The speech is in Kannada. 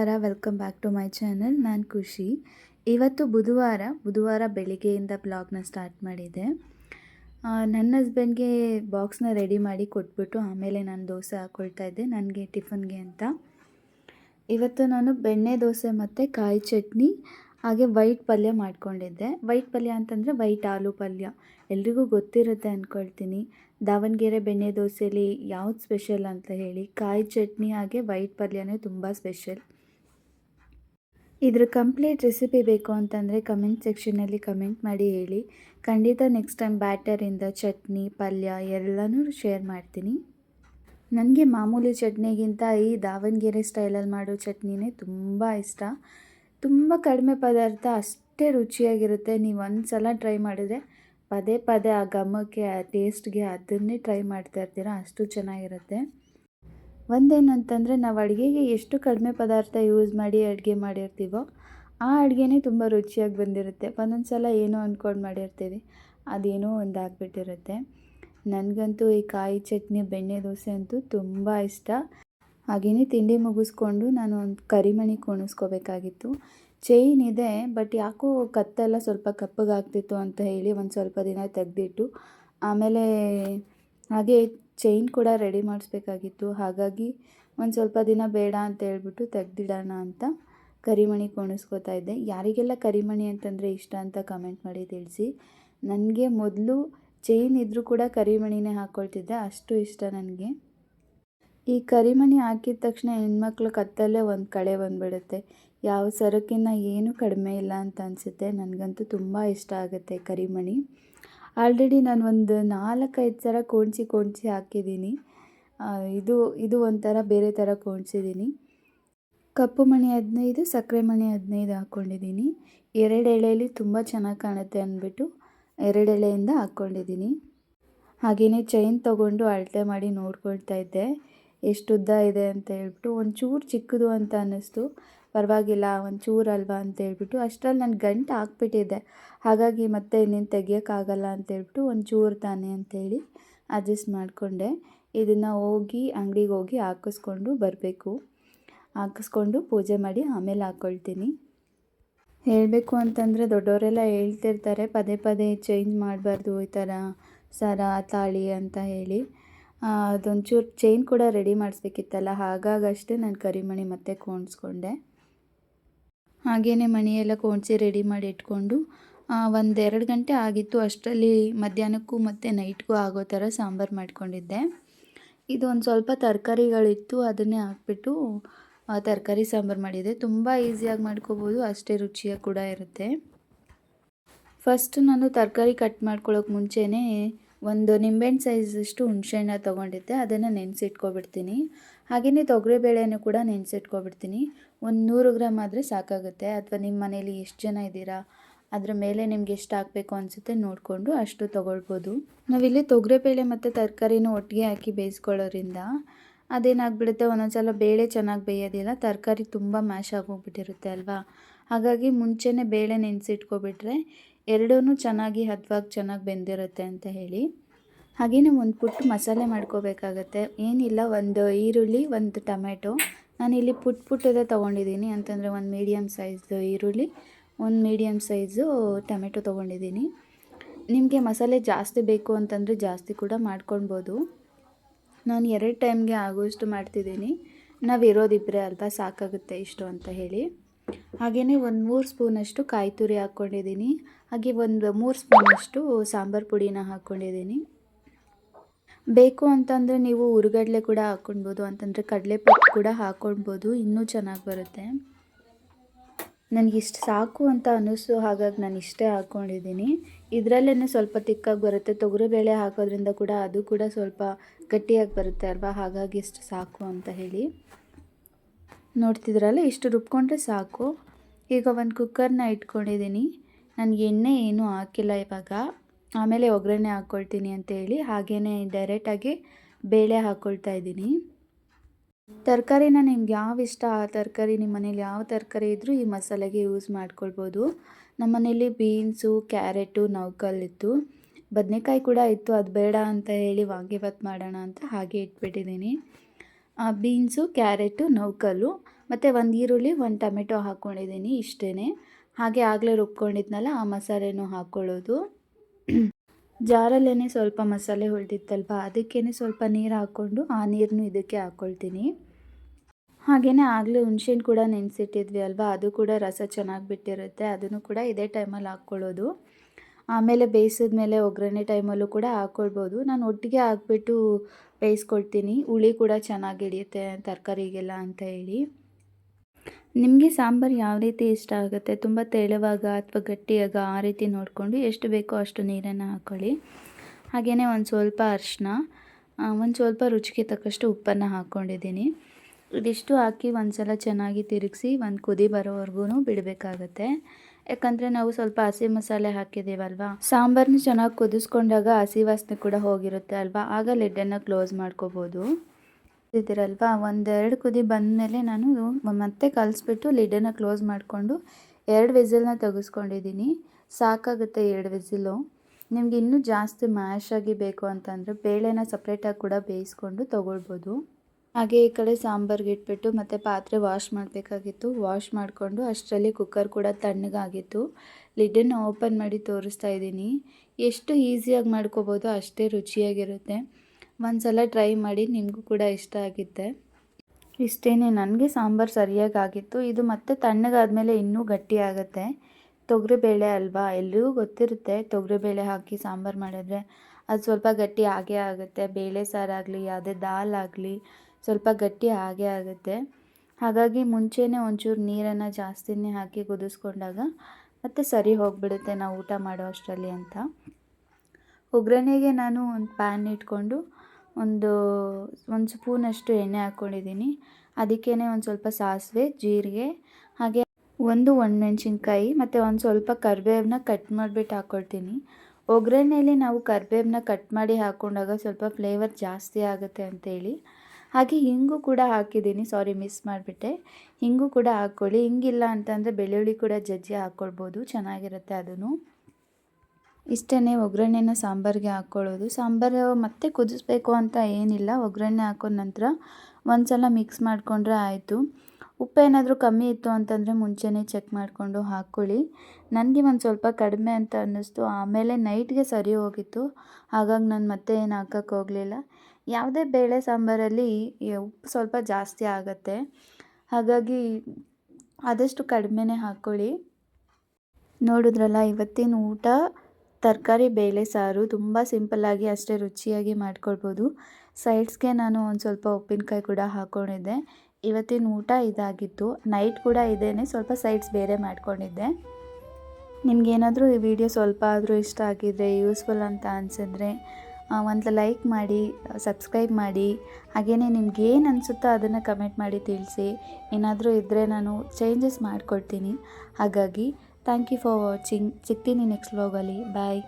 ನಮಸ್ಕಾರ welcome back to my channel ನಾನು ಖುಷಿ. ಇವತ್ತು ಬುಧವಾರ ಬುಧವಾರ ಬೆಳಿಗ್ಗೆಯಿಂದ ಬ್ಲಾಗ್ನ ಸ್ಟಾರ್ಟ್ ಮಾಡಿದೆ. ನನ್ನ ಹಸ್ಬೆಂಡ್ಗೆ ಬಾಕ್ಸ್ನ ರೆಡಿ ಮಾಡಿ ಕೊಟ್ಬಿಟ್ಟು ಆಮೇಲೆ ನಾನು ದೋಸೆ ಹಾಕ್ಕೊಳ್ತಾ ಇದ್ದೆ. ನನಗೆ ಟಿಫನ್ಗೆ ಅಂತ. ಇವತ್ತು ನಾನು ಬೆಣ್ಣೆ ದೋಸೆ ಮತ್ತು ಕಾಯಿ ಚಟ್ನಿ, ಹಾಗೆ ವೈಟ್ ಪಲ್ಯ ಮಾಡ್ಕೊಂಡಿದ್ದೆ. ವೈಟ್ ಪಲ್ಯ ಅಂತಂದರೆ ವೈಟ್ ಆಲೂ ಪಲ್ಯ. ಎಲ್ರಿಗೂ ಗೊತ್ತಿರುತ್ತೆ ಅಂದ್ಕೊಳ್ತೀನಿ ದಾವಣಗೆರೆ ಬೆಣ್ಣೆ ದೋಸೆಯಲ್ಲಿ ಯಾವ್ದು ಸ್ಪೆಷಲ್ ಅಂತ ಹೇಳಿ. ಕಾಯಿ ಚಟ್ನಿ ಹಾಗೆ ವೈಟ್ ಪಲ್ಯನೇ ತುಂಬ ಸ್ಪೆಷಲ್ ಇದ್ರ ಕಂಪ್ಲೀಟ್ ರೆಸಿಪಿ ಬೇಕು ಅಂತಂದರೆ ಕಮೆಂಟ್ ಸೆಕ್ಷನಲ್ಲಿ ಕಮೆಂಟ್ ಮಾಡಿ ಹೇಳಿ. ಖಂಡಿತ ನೆಕ್ಸ್ಟ್ ಟೈಮ್ ಬ್ಯಾಟರಿಂದ ಚಟ್ನಿ, ಪಲ್ಯ ಎಲ್ಲನೂ ಶೇರ್ ಮಾಡ್ತೀನಿ. ನನಗೆ ಮಾಮೂಲಿ ಚಟ್ನಿಗಿಂತ ಈ ದಾವಣಗೆರೆ ಸ್ಟೈಲಲ್ಲಿ ಮಾಡೋ ಚಟ್ನಿನೇ ತುಂಬ ಇಷ್ಟ. ತುಂಬ ಕಡಿಮೆ ಪದಾರ್ಥ ಅಷ್ಟೇ ರುಚಿಯಾಗಿರುತ್ತೆ. ನೀವು ಒಂದು ಸಲ ಟ್ರೈ ಮಾಡಿದ್ರೆ ಪದೇ ಪದೇ ಆ ಘಮಕ್ಕೆ, ಆ ಟೇಸ್ಟ್ಗೆ ಅದನ್ನೇ ಟ್ರೈ ಮಾಡ್ತಾ ಇರ್ತೀರ, ಅಷ್ಟು ಚೆನ್ನಾಗಿರುತ್ತೆ. ಒಂದೇನಂತಂದರೆ ನಾವು ಅಡುಗೆಗೆ ಎಷ್ಟು ಕಡಿಮೆ ಪದಾರ್ಥ ಯೂಸ್ ಮಾಡಿ ಅಡುಗೆ ಮಾಡಿರ್ತೀವೋ ಆ ಅಡುಗೆನೇ ತುಂಬ ರುಚಿಯಾಗಿ ಬಂದಿರುತ್ತೆ. ಒಂದೊಂದು ಸಲ ಏನೋ ಅಂದ್ಕೊಂಡು ಮಾಡಿರ್ತೀವಿ. ಅದೇನೋ ಒಂದು ಆಗಿಬಿಟ್ಟಿರುತ್ತೆ ನನಗಂತೂ ಈ ಕಾಯಿ ಚಟ್ನಿ, ಬೆಣ್ಣೆ ದೋಸೆ ಅಂತೂ ತುಂಬ ಇಷ್ಟ. ಹಾಗೆಯೇ ತಿಂಡಿ ಮುಗಿಸ್ಕೊಂಡು ನಾನು ಒಂದು ಕರಿಮಣಿ ಕುಣಿಸ್ಕೋಬೇಕಾಗಿತ್ತು. ಚೈನ್ ಇದೆ, ಬಟ್ ಯಾಕೋ ಕತ್ತೆಲ್ಲ ಸ್ವಲ್ಪ ಕಪ್ಪಗಾಗ್ತಿತ್ತು ಅಂತ ಹೇಳಿ ಒಂದು ಸ್ವಲ್ಪ ದಿನ ತೆಗೆದಿಟ್ಟು, ಆಮೇಲೆ ಹಾಗೆ ಚೈನ್ ಕೂಡ ರೆಡಿ ಮಾಡಿಸ್ಬೇಕಾಗಿತ್ತು. ಹಾಗಾಗಿ ಒಂದು ಸ್ವಲ್ಪ ದಿನ ಬೇಡ ಅಂತ ಹೇಳ್ಬಿಟ್ಟು ತೆಗ್ದಿಡೋಣ ಅಂತ ಕರಿಮಣಿ ಕೊಣಿಸ್ಕೋತಾ ಇದ್ದೆ. ಯಾರಿಗೆಲ್ಲ ಕರಿಮಣಿ ಅಂತಂದರೆ ಇಷ್ಟ ಅಂತ ಕಮೆಂಟ್ ಮಾಡಿ ತಿಳಿಸಿ. ನನಗೆ ಮೊದಲು ಚೈನ್ ಇದ್ದರೂ ಕೂಡ ಕರಿಮಣಿನೇ ಹಾಕ್ಕೊಳ್ತಿದ್ದೆ ಅಷ್ಟು ಇಷ್ಟ ನನಗೆ. ಈ ಕರಿಮಣಿ ಹಾಕಿದ ತಕ್ಷಣ ಹೆಣ್ಮಕ್ಳು ಕತ್ತಲ್ಲೇ ಒಂದು ಕಡೆ ಬಂದುಬಿಡುತ್ತೆ. ಯಾವ ಸರಕಿನ ಏನೂ ಕಡಿಮೆ ಇಲ್ಲ ಅಂತ ಅನಿಸುತ್ತೆ. ನನಗಂತೂ ತುಂಬ ಇಷ್ಟ ಆಗುತ್ತೆ ಕರಿಮಣಿ. ಆಲ್ರೆಡಿ ನಾನು ಒಂದು ನಾಲ್ಕೈದು ಥರ ಕೋಣಿಸಿ ಕೋಣಿಸಿ ಹಾಕಿದ್ದೀನಿ. ಇದು ಇದು ಒಂಥರ ಬೇರೆ ಥರ ಕೋಣಿಸಿದ್ದೀನಿ. ಕಪ್ಪು ಮಣಿ ಹದಿನೈದು ಸಕ್ಕರೆ ಮಣಿ ಹದಿನೈದು ಹಾಕ್ಕೊಂಡಿದ್ದೀನಿ ಎರಡು ಎಳೆಯಲ್ಲಿ ತುಂಬ ಚೆನ್ನಾಗಿ ಕಾಣುತ್ತೆ ಅಂದ್ಬಿಟ್ಟು ಎರಡು ಎಳೆಯಿಂದ ಹಾಕ್ಕೊಂಡಿದ್ದೀನಿ ಹಾಗೆಯೇ ಚೈನ್ ತೊಗೊಂಡು ಅಳತೆ ಮಾಡಿ ನೋಡ್ಕೊಳ್ತಾ ಇದ್ದೆ. ಎಷ್ಟು ಉದ್ದ ಇದೆ ಅಂತ ಹೇಳ್ಬಿಟ್ಟು ಒಂಚೂರು ಚಿಕ್ಕದು ಅಂತ ಅನ್ನಿಸ್ತು. ಪರವಾಗಿಲ್ಲ ಒಂಚೂರು ಅಂತ ಹೇಳ್ಬಿಟ್ಟು ಅಷ್ಟರಲ್ಲಿ ನನ್ನ ಗಂಟು ಹಾಕ್ಬಿಟ್ಟಿದ್ದೆ ಹಾಗಾಗಿ ಮತ್ತೆ ಇನ್ನೇನು ತೆಗಿಯೋಕ್ಕಾಗಲ್ಲ ಅಂತ ಹೇಳ್ಬಿಟ್ಟು ಒಂಚೂರು ತಾನೆ ಅಂತೇಳಿ ಅಡ್ಜಸ್ಟ್ ಮಾಡಿಕೊಂಡೆ. ಇದನ್ನು ಹೋಗಿ, ಅಂಗಡಿಗೆ ಹೋಗಿ ಹಾಕಿಸ್ಕೊಂಡು ಬರಬೇಕು. ಹಾಕಿಸ್ಕೊಂಡು ಪೂಜೆ ಮಾಡಿ ಆಮೇಲೆ ಹಾಕ್ಕೊಳ್ತೀನಿ ಹೇಳಬೇಕು ಅಂತಂದರೆ ದೊಡ್ಡವರೆಲ್ಲ ಹೇಳ್ತಿರ್ತಾರೆ, ಪದೇ ಪದೇ ಚೇಂಜ್ ಮಾಡಬಾರ್ದು ಈ ಥರ ಸರ, ತಾಳಿ ಅಂತ ಹೇಳಿ. ಅದೊಂಚೂರು ಚೈನ್ ಕೂಡ ರೆಡಿ ಮಾಡಿಸ್ಬೇಕಿತ್ತಲ್ಲ, ಹಾಗಾಗಷ್ಟೇ ನಾನು ಕರಿಮಣಿ ಮತ್ತೆ ಕೋಣಿಸ್ಕೊಂಡೆ. ಹಾಗೇನೆ ಮನೆಯೆಲ್ಲ ಕೋಣಿಸಿ ರೆಡಿ ಮಾಡಿ ಇಟ್ಕೊಂಡು ಒಂದೆರಡು ಗಂಟೆ ಆಗಿತ್ತು. ಅಷ್ಟರಲ್ಲಿ ಮಧ್ಯಾಹ್ನಕ್ಕೂ ಮತ್ತು ನೈಟ್ಗೂ ಆಗೋ ಥರ ಸಾಂಬಾರು ಮಾಡಿಕೊಂಡಿದ್ದೆ. ಇದು ಒಂದು ಸ್ವಲ್ಪ ತರಕಾರಿಗಳಿತ್ತು, ಅದನ್ನೇ ಹಾಕ್ಬಿಟ್ಟು ತರಕಾರಿ ಸಾಂಬಾರು ಮಾಡಿದೆ ತುಂಬ ಈಸಿಯಾಗಿ ಮಾಡ್ಕೋಬೋದು, ಅಷ್ಟೇ ರುಚಿಯಾಗಿ ಕೂಡ ಇರುತ್ತೆ. ಫಸ್ಟ್ ನಾನು ತರಕಾರಿ ಕಟ್ ಮಾಡ್ಕೊಳ್ಳೋಕೆ ಮುಂಚೆನೇ ಒಂದು ನಿಂಬೆಹಣ್ಣು ಸೈಜಷ್ಟು ಹುಣಸೆಹಣ್ಣ ತೊಗೊಂಡಿದ್ದೆ. ಅದನ್ನು ನೆನೆಸಿಟ್ಕೊಬಿಡ್ತೀನಿ. ಹಾಗೆಯೇ ತೊಗರಿಬೇಳೆನೂ ಕೂಡ ನೆನೆಸಿಟ್ಕೊಬಿಡ್ತೀನಿ. ಒಂದು ನೂರು ಗ್ರಾಮ್ ಆದರೆ ಸಾಕಾಗುತ್ತೆ. ಅಥವಾ ನಿಮ್ಮ ಮನೇಲಿ ಎಷ್ಟು ಜನ ಇದ್ದೀರಾ, ಅದರ ಮೇಲೆ ನಿಮ್ಗೆ ಎಷ್ಟು ಹಾಕಬೇಕು ಅನಿಸುತ್ತೆ ನೋಡಿಕೊಂಡು ಅಷ್ಟು ತೊಗೊಳ್ಬೋದು. ನಾವಿಲ್ಲಿ ತೊಗರಿಬೇಳೆ ಮತ್ತು ತರಕಾರಿನೂ ಒಟ್ಟಿಗೆ ಹಾಕಿ ಬೇಯಿಸ್ಕೊಳ್ಳೋದ್ರಿಂದ ಅದೇನಾಗ್ಬಿಡುತ್ತೆ ಒಂದೊಂದು ಸಲ ಬೇಳೆ ಚೆನ್ನಾಗಿ ಬೇಯೋದಿಲ್ಲ, ತರಕಾರಿ ತುಂಬ ಮ್ಯಾಶ್ ಆಗೋಗ್ಬಿಟ್ಟಿರುತ್ತೆ ಅಲ್ವಾ? ಹಾಗಾಗಿ ಮುಂಚೆನೇ ಬೇಳೆ ನೆನೆಸಿಟ್ಕೊಬಿಟ್ರೆ ಎರಡೂ ಚೆನ್ನಾಗಿ ಹದವಾಗಿ ಚೆನ್ನಾಗಿ ಬೆಂದಿರುತ್ತೆ ಅಂತ ಹೇಳಿ. ಹಾಗೆಯೇ ಒಂದು ಪುಟ್ಟು ಮಸಾಲೆ ಮಾಡ್ಕೋಬೇಕಾಗತ್ತೆ. ಏನಿಲ್ಲ, ಒಂದು ಈರುಳ್ಳಿ, ಒಂದು ಟೊಮೆಟೊ ನಾನಿಲ್ಲಿ ಪುಟ್ ಪುಟ್ಟದೇ ತೊಗೊಂಡಿದ್ದೀನಿ. ಅಂತಂದರೆ ಒಂದು ಮೀಡಿಯಮ್ ಸೈಜ್ದು ಈರುಳ್ಳಿ, ಒಂದು ಮೀಡಿಯಮ್ ಸೈಜು ಟೊಮೆಟೊ ತೊಗೊಂಡಿದ್ದೀನಿ. ನಿಮಗೆ ಮಸಾಲೆ ಜಾಸ್ತಿ ಬೇಕು ಅಂತಂದರೆ ಜಾಸ್ತಿ ಕೂಡ ಮಾಡ್ಕೊಳ್ಬೋದು. ನಾನು ಎರಡು ಟೈಮ್ಗೆ ಆಗೋಷ್ಟು ಮಾಡ್ತಿದ್ದೀನಿ. ನಾವು ಇರೋದಿಬ್ಬರೇ ಅಲ್ವಾ, ಸಾಕಾಗುತ್ತೆ ಇಷ್ಟು ಅಂತ ಹೇಳಿ. ಹಾಗೆಯೇ ಒಂದು ಮೂರು ಸ್ಪೂನಷ್ಟು ಕಾಯಿ ತುರಿ ಹಾಕ್ಕೊಂಡಿದ್ದೀನಿ ಹಾಗೆ ಒಂದು ಮೂರು ಸ್ಪೂನಷ್ಟು ಸಾಂಬಾರು ಪುಡಿನ ಹಾಕ್ಕೊಂಡಿದ್ದೀನಿ ಬೇಕು ಅಂತಂದರೆ ನೀವು ಹುರುಗಡ್ಲೆ ಕೂಡ ಹಾಕ್ಕೊಳ್ಬೋದು ಅಂತಂದರೆ ಕಡಲೆಪಪ್ಪು ಕೂಡ ಹಾಕ್ಕೊಳ್ಬೋದು ಇನ್ನೂ ಚೆನ್ನಾಗಿ ಬರುತ್ತೆ. ನನಗಿಷ್ಟು ಸಾಕು ಅಂತ ಅನ್ನಿಸ್ತು, ಹಾಗಾಗಿ ನಾನು ಇಷ್ಟೇ ಹಾಕ್ಕೊಂಡಿದ್ದೀನಿ. ಇದರಲ್ಲೇ ಸ್ವಲ್ಪ ತಿಕ್ಕಾಗಿ ಬರುತ್ತೆ ತೊಗರಿಬೇಳೆ ಹಾಕೋದ್ರಿಂದ ಕೂಡ ಅದು ಕೂಡ ಸ್ವಲ್ಪ ಗಟ್ಟಿಯಾಗಿ ಬರುತ್ತೆ ಅಲ್ವಾ? ಹಾಗಾಗಿ ಇಷ್ಟು ಸಾಕು ಅಂತ ಹೇಳಿ. ನೋಡ್ತಿದ್ರಲ್ಲ, ಇಷ್ಟು ರುಬ್ಕೊಂಡ್ರೆ ಸಾಕು. ಈಗ ಒಂದು ಕುಕ್ಕರ್ನ ಇಟ್ಕೊಂಡಿದ್ದೀನಿ. ನನಗೆ ಎಣ್ಣೆ ಏನೂ ಹಾಕಿಲ್ಲ ಇವಾಗ. ಆಮೇಲೆ ಒಗ್ಗರಣೆ ಹಾಕ್ಕೊಳ್ತೀನಿ ಅಂತೇಳಿ ಹಾಗೇ ಡೈರೆಕ್ಟಾಗಿ ಬೇಳೆ ಹಾಕ್ಕೊಳ್ತಾ ಇದ್ದೀನಿ. ತರಕಾರಿನ ನಿಮ್ಗೆ ಯಾವ ಇಷ್ಟ, ಆ ತರಕಾರಿ ನಿಮ್ಮ ಮನೇಲಿ ಯಾವ ತರಕಾರಿ ಇದ್ದರೂ ಈ ಮಸಾಲೆಗೆ ಯೂಸ್ ಮಾಡ್ಕೊಳ್ಬೋದು. ನಮ್ಮ ಮನೇಲಿ ಬೀನ್ಸು, ಕ್ಯಾರೆಟು ನೌಕಲ್ಲಿತ್ತು ಬದನೆಕಾಯಿ ಕೂಡ ಇತ್ತು, ಅದು ಬೇಡ ಅಂತ ಹೇಳಿ ವಾಂಗಿಭಾತ್ ಮಾಡೋಣ ಅಂತ ಹಾಗೆ ಇಟ್ಬಿಟ್ಟಿದ್ದೀನಿ. ಬೀನ್ಸು, ಕ್ಯಾರೆಟು ನೌಕಲ್ಲು ಮತ್ತು ಒಂದು ಈರುಳ್ಳಿ, ಒಂದು ಟೊಮೆಟೊ ಹಾಕ್ಕೊಂಡಿದ್ದೀನಿ ಇಷ್ಟೇ ಹಾಗೆ ಆಗಲೇ ರುಬ್ಕೊಂಡಿದ್ನಲ್ಲ, ಆ ಮಸಾಲೆನೂ ಹಾಕ್ಕೊಳ್ಳೋದು. ಜಾರಲ್ಲೇ ಸ್ವಲ್ಪ ಮಸಾಲೆ ಉಳಿದಿತ್ತಲ್ವ ಅದಕ್ಕೇ ಸ್ವಲ್ಪ ನೀರು ಹಾಕ್ಕೊಂಡು ಆ ನೀರನ್ನು ಇದಕ್ಕೆ ಹಾಕ್ಕೊಳ್ತೀನಿ ಹಾಗೆಯೇ ಆಗಲೇ ಹುಣ್ಸೆಹಣ್ಣು ಕೂಡ ನೆನೆಸಿಟ್ಟಿದ್ವಿ ಅಲ್ವಾ? ಅದು ಕೂಡ ರಸ ಚೆನ್ನಾಗಿ ಬಿಟ್ಟಿರುತ್ತೆ. ಅದನ್ನು ಕೂಡ ಇದೇ ಟೈಮಲ್ಲಿ ಹಾಕ್ಕೊಳ್ಳೋದು. ಆಮೇಲೆ ಬೇಯಿಸಿದ ಮೇಲೆ ಒಗ್ಗರಣೆ ಟೈಮಲ್ಲೂ ಕೂಡ ಹಾಕ್ಕೊಳ್ಬೋದು ನಾನು ಒಟ್ಟಿಗೆ ಹಾಕ್ಬಿಟ್ಟು ಬೇಯಿಸ್ಕೊಳ್ತೀನಿ. ಹುಳಿ ಕೂಡ ಚೆನ್ನಾಗಿ ಹಿಡಿಯುತ್ತೆ, ತರಕಾರಿಗೆಲ್ಲ ಅಂತ ಹೇಳಿ. ನಿಮಗೆ ಸಾಂಬಾರು ಯಾವ ರೀತಿ ಇಷ್ಟ ಆಗುತ್ತೆ? ತುಂಬ ತೆಳುವಾಗ ಅಥವಾ ಗಟ್ಟಿಯಾಗ ಆ ರೀತಿ ನೋಡಿಕೊಂಡು ಎಷ್ಟು ಬೇಕೋ ಅಷ್ಟು ನೀರನ್ನು ಹಾಕ್ಕೊಳ್ಳಿ ಹಾಗೆಯೇ ಒಂದು ಸ್ವಲ್ಪ ಅರಿಶಿನ ಒಂದು ಸ್ವಲ್ಪ ರುಚಿಗೆ ತಕ್ಕಷ್ಟು ಉಪ್ಪನ್ನು ಹಾಕ್ಕೊಂಡಿದ್ದೀನಿ ಇದಿಷ್ಟು ಹಾಕಿ ಒಂದು ಸಲ ಚೆನ್ನಾಗಿ ತಿರುಗಿಸಿ ಒಂದು ಕುದಿ ಬರೋವರೆಗೂ ಬಿಡಬೇಕಾಗತ್ತೆ. ಯಾಕಂದರೆ ನಾವು ಸ್ವಲ್ಪ ಹಸಿ ಮಸಾಲೆ ಹಾಕಿದ್ದೀವಲ್ವಾ ಸಾಂಬಾರನ್ನ ಚೆನ್ನಾಗಿ ಕುದಿಸ್ಕೊಂಡಾಗ ಹಸಿ ವಾಸನೆ ಕೂಡ ಹೋಗಿರುತ್ತೆ ಅಲ್ವಾ? ಆಗ ಲಿಡ್ಡನ್ನು ಕ್ಲೋಸ್ ಮಾಡ್ಕೋಬೋದು. ಇದ್ದೀರಲ್ವಾ ಒಂದೆರಡು ಕುದಿ ಬಂದಮೇಲೆ ನಾನು ಮತ್ತೆ ಕಲಿಸ್ಬಿಟ್ಟು ಲಿಡನ್ನ ಕ್ಲೋಸ್ ಮಾಡಿಕೊಂಡು ಎರಡು ವಿಸಿಲ್ನ ತೆಗೆಸ್ಕೊಂಡಿದ್ದೀನಿ. ಸಾಕಾಗುತ್ತೆ ಎರಡು ವಿಸಿಲು. ನಿಮ್ಗೆ ಇನ್ನೂ ಜಾಸ್ತಿ ಮ್ಯಾಶ್ ಆಗಿ ಬೇಕು ಅಂತಂದರೆ ಬೇಳೆನ ಸಪ್ರೇಟಾಗಿ ಕೂಡ ಬೇಯಿಸ್ಕೊಂಡು ತೊಗೊಳ್ಬೋದು. ಹಾಗೆ ಈ ಕಡೆ ಸಾಂಬಾರ್ಗೆ ಇಟ್ಬಿಟ್ಟು ಮತ್ತು ಪಾತ್ರೆ ವಾಶ್ ಮಾಡಬೇಕಾಗಿತ್ತು. ವಾಶ್ ಮಾಡಿಕೊಂಡು ಅಷ್ಟರಲ್ಲಿ ಕುಕ್ಕರ್ ಕೂಡ ತಣ್ಣಗಾಗಿತ್ತು. ಲಿಡ್ಡನ್ನು ಓಪನ್ ಮಾಡಿ ತೋರಿಸ್ತಾ ಇದ್ದೀನಿ. ಎಷ್ಟು ಈಸಿಯಾಗಿ ಮಾಡ್ಕೋಬೋದು ಅಷ್ಟೇ ರುಚಿಯಾಗಿರುತ್ತೆ. ಒಂದು ಸಲ ಟ್ರೈ ಮಾಡಿ, ನಿಮಗೂ ಕೂಡ ಇಷ್ಟ ಆಗಿತ್ತೆ ಇಷ್ಟೇ ನನಗೆ ಸಾಂಬಾರು ಸರಿಯಾಗಿ ಆಗಿತ್ತು ಇದು ಮತ್ತೆ ತಣ್ಣಗಾದ್ಮೇಲೆ ಇನ್ನೂ ಗಟ್ಟಿ ಆಗುತ್ತೆ ತೊಗರಿಬೇಳೆ ಅಲ್ವಾ? ಎಲ್ಲರಿಗೂ ಗೊತ್ತಿರುತ್ತೆ, ತೊಗರಿಬೇಳೆ ಹಾಕಿ ಸಾಂಬಾರು ಮಾಡಿದ್ರೆ ಅದು ಸ್ವಲ್ಪ ಗಟ್ಟಿ ಆಗೇ ಆಗುತ್ತೆ. ಬೇಳೆ ಸಾರಾಗಲಿ, ಯಾವುದೇ ದಾಲ್ ಆಗಲಿ, ಸ್ವಲ್ಪ ಗಟ್ಟಿ ಆಗೇ ಆಗುತ್ತೆ. ಹಾಗಾಗಿ ಮುಂಚೆನೇ ಒಂಚೂರು ನೀರನ್ನು ಜಾಸ್ತಿನೇ ಹಾಕಿ ಕುದಿಸ್ಕೊಂಡಾಗ ಮತ್ತೆ ಸರಿ ಹೋಗಿಬಿಡುತ್ತೆ ನಾವು ಊಟ ಮಾಡೋ ಅಷ್ಟರಲ್ಲಿ ಅಂತ. ಒಗ್ಗರಣೆಗೆ ನಾನು ಒಂದು ಪ್ಯಾನ್ ಇಟ್ಕೊಂಡು ಒಂದು ಒಂದು ಸ್ಪೂನಷ್ಟು ಎಣ್ಣೆ ಹಾಕ್ಕೊಂಡಿದ್ದೀನಿ. ಅದಕ್ಕೇ ಒಂದು ಸ್ವಲ್ಪ ಸಾಸಿವೆ, ಜೀರಿಗೆ, ಹಾಗೆ ಒಂದು ಒಣಮೆಣ್ಸಿನ್ಕಾಯಿ ಮತ್ತು ಒಂದು ಸ್ವಲ್ಪ ಕರಿಬೇವನ್ನ ಕಟ್ ಮಾಡಿಬಿಟ್ಟು ಹಾಕ್ಕೊಳ್ತೀನಿ ಒಗ್ಗರಣೆಯಲ್ಲಿ ನಾವು ಕರಿಬೇವನ್ನ ಕಟ್ ಮಾಡಿ ಹಾಕ್ಕೊಂಡಾಗ ಸ್ವಲ್ಪ ಫ್ಲೇವರ್ ಜಾಸ್ತಿ ಆಗುತ್ತೆ ಅಂತೇಳಿ. ಹಾಗೆ ಹಿಂಗು ಕೂಡ ಹಾಕಿದ್ದೀನಿ ಸಾರಿ ಮಿಸ್ ಮಾಡಿಬಿಟ್ಟೆ. ಹಿಂಗು ಕೂಡ ಹಾಕ್ಕೊಳ್ಳಿ. ಹಿಂಗಿಲ್ಲ ಅಂತಂದರೆ ಬೆಳ್ಳುಳ್ಳಿ ಕೂಡ ಜಜ್ಜಿ ಹಾಕ್ಕೊಳ್ಬೋದು ಚೆನ್ನಾಗಿರುತ್ತೆ ಅದನ್ನು. ಇಷ್ಟೇ ಒಗ್ಗರಣೆನ ಸಾಂಬಾರಿಗೆ ಹಾಕ್ಕೊಳ್ಳೋದು. ಸಾಂಬಾರು ಮತ್ತೆ ಕುದಿಸ್ಬೇಕು ಅಂತ ಏನಿಲ್ಲ. ಒಗ್ಗರಣೆ ಹಾಕೋ ನಂತರ ಒಂದು ಸಲ ಮಿಕ್ಸ್ ಮಾಡಿಕೊಂಡ್ರೆ ಆಯಿತು. ಉಪ್ಪೇನಾದರೂ ಕಮ್ಮಿ ಇತ್ತು ಅಂತಂದರೆ ಮುಂಚೆನೇ ಚೆಕ್ ಮಾಡಿಕೊಂಡು ಹಾಕ್ಕೊಳ್ಳಿ. ನನಗೆ ಒಂದು ಸ್ವಲ್ಪ ಕಡಿಮೆ ಅಂತ ಅನ್ನಿಸ್ತು. ಆಮೇಲೆ ನೈಟ್ಗೆ ಸರಿ ಹೋಗಿತ್ತು. ಹಾಗಾಗಿ ನಾನು ಮತ್ತೆ ಏನು ಹಾಕಕ್ಕೆ ಹೋಗಲಿಲ್ಲ. ಯಾವುದೇ ಬೇಳೆ ಸಾಂಬಾರಲ್ಲಿ ಉಪ್ಪು ಸ್ವಲ್ಪ ಜಾಸ್ತಿ ಆಗುತ್ತೆ. ಹಾಗಾಗಿ ಆದಷ್ಟು ಕಡಿಮೆನೇ ಹಾಕ್ಕೊಳ್ಳಿ. ನೋಡಿದ್ರಲ್ಲ, ಇವತ್ತಿನ ಊಟ ತರಕಾರಿ ಬೇಳೆ ಸಾರು ತುಂಬ ಸಿಂಪಲ್ಲಾಗಿ ಅಷ್ಟೇ ರುಚಿಯಾಗಿ ಮಾಡ್ಕೊಳ್ಬೋದು. ಸೈಡ್ಸ್ಗೆ ನಾನು ಒಂದು ಸ್ವಲ್ಪ ಉಪ್ಪಿನಕಾಯಿ ಕೂಡ ಹಾಕ್ಕೊಂಡಿದ್ದೆ ಇವತ್ತಿನ ಊಟ ಇದಾಗಿತ್ತು. ನೈಟ್ ಕೂಡ ಇದೇನೆ, ಸ್ವಲ್ಪ ಸೈಡ್ಸ್ ಬೇರೆ ಮಾಡ್ಕೊಂಡಿದ್ದೆ. ನಿಮಗೇನಾದರೂ ಈ ವಿಡಿಯೋ ಸ್ವಲ್ಪ ಆದರೂ ಇಷ್ಟ ಆಗಿದ್ರೆ, ಯೂಸ್ಫುಲ್ ಅಂತ ಅನಿಸಿದ್ರೆ ಒಂದು ಲೈಕ್ ಮಾಡಿ, ಸಬ್ಸ್ಕ್ರೈಬ್ ಮಾಡಿ. ಹಾಗೆಯೇ ನಿಮ್ಗೆ ಏನು ಅನಿಸುತ್ತೋ ಅದನ್ನು ಕಮೆಂಟ್ ಮಾಡಿ ತಿಳಿಸಿ. ಏನಾದರೂ ಇದ್ದರೆ ನಾನು ಚೇಂಜಸ್ ಮಾಡಿಕೊಡ್ತೀನಿ. ಹಾಗಾಗಿ థ్యాంక్ యూ ఫర్ వాచింగ్ చిక్తిని నెక్స్ట్ లోగలి బాయ్